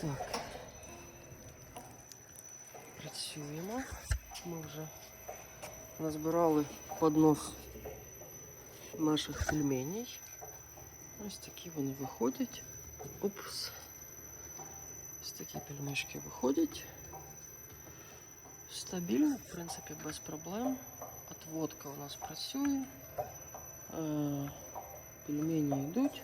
Так. Працюємо. Ми вже назбирали поднос наших пельменей. Ось такі вони виходять. Упс. Ось такі пельмешки виходять. Стабільно, в принципі, без проблем. Отводка у нас працює. Е, Пельмені йдуть.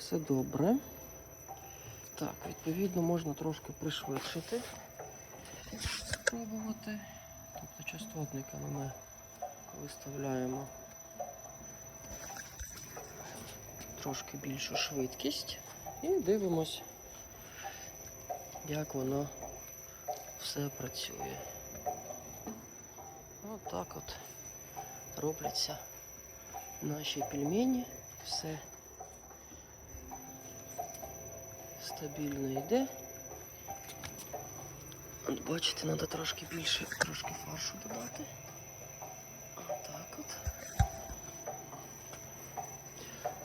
Все добре. Так, відповідно, можна трошки пришвидшити. Спробувати. Тобто частотниками ми виставляємо трошки більшу швидкість і дивимось, як воно все працює. Отак от робляться наші пельмені. Все стабільно йде. От бачите, треба трошки більше, трошки фаршу додати. Отак от.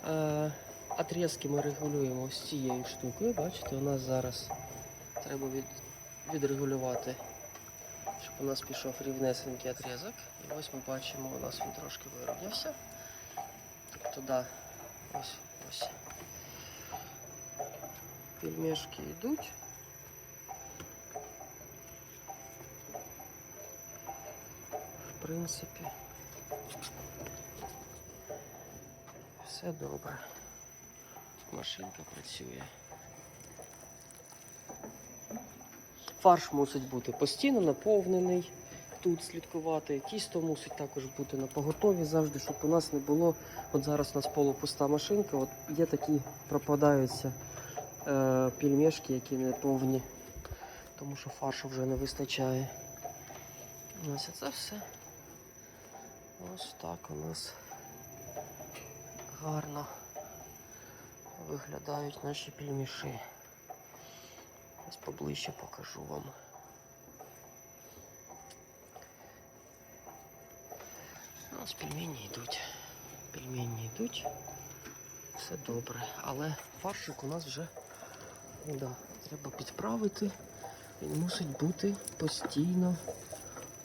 Е, отрізки ми регулюємо з цією штукою. Бачите, у нас зараз треба від, відрегулювати, щоб у нас пішов рівнесенький отрізок. І ось ми бачимо, у нас він трошки вирівнявся. Тобто, да, ось, ось. Пельмешки йдуть. В принципі, все добре. Машинка працює. Фарш мусить бути постійно наповнений. Тут слідкувати. Тісто мусить також бути на поготові завжди, щоб у нас не було. От зараз у нас полупуста машинка. От є такі пропадаються е, пельмешки, які не повні, тому що фаршу вже не вистачає. Ось це все. Ось так у нас гарно виглядають наші пельміші. Ось поближче покажу вам. У нас пельмені йдуть. Пельмені йдуть. Все добре. Але фаршик у нас вже да, треба підправити. Він мусить бути постійно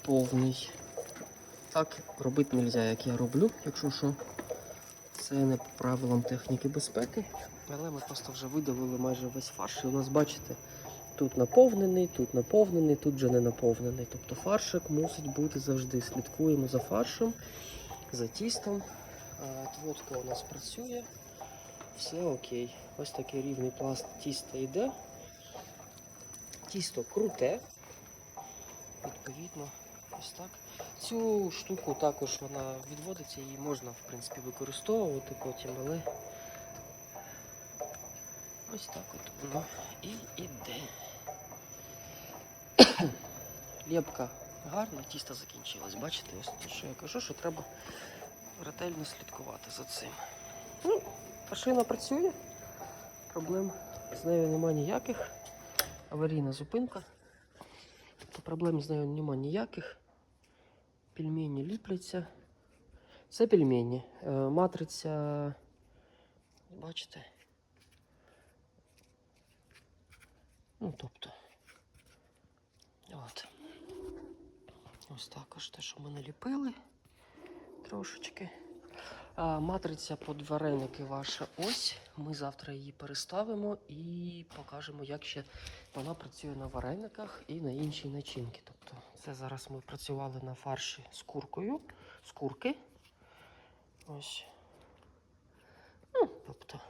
повний. Так робити не можна, як я роблю, якщо що. Це не по правилам техніки безпеки. Але ми просто вже видавили майже весь фарш. І у нас, бачите, тут наповнений, тут наповнений, тут вже не наповнений. Тобто фаршик мусить бути завжди. Слідкуємо за фаршем, за тістом. Отводка у нас працює. Все окей. Ось такий рівний пласт тіста йде. Тісто круте. Відповідно, ось так. Цю штуку також вона відводиться, її можна в принципі використовувати потім, але ось так от воно і іде. Лєпка гарна, тісто закінчилось. Бачите, ось те, що я кажу, що треба ретельно слідкувати за цим. Ну, машина працює, проблем з нею немає ніяких. Аварійна зупинка. Тобто проблем з нею немає ніяких. Пельмені ліпляться. Це пельмені. Е, Матриця. Бачите? Ну, тобто. От. Ось також те, що ми наліпили трошечки. Матриця під вареники ваша ось. Ми завтра її переставимо і покажемо, як ще вона працює на варениках і на іншій начинки. Тобто, це зараз ми працювали на фарші з куркою, з курки. Ось. Ну, тобто,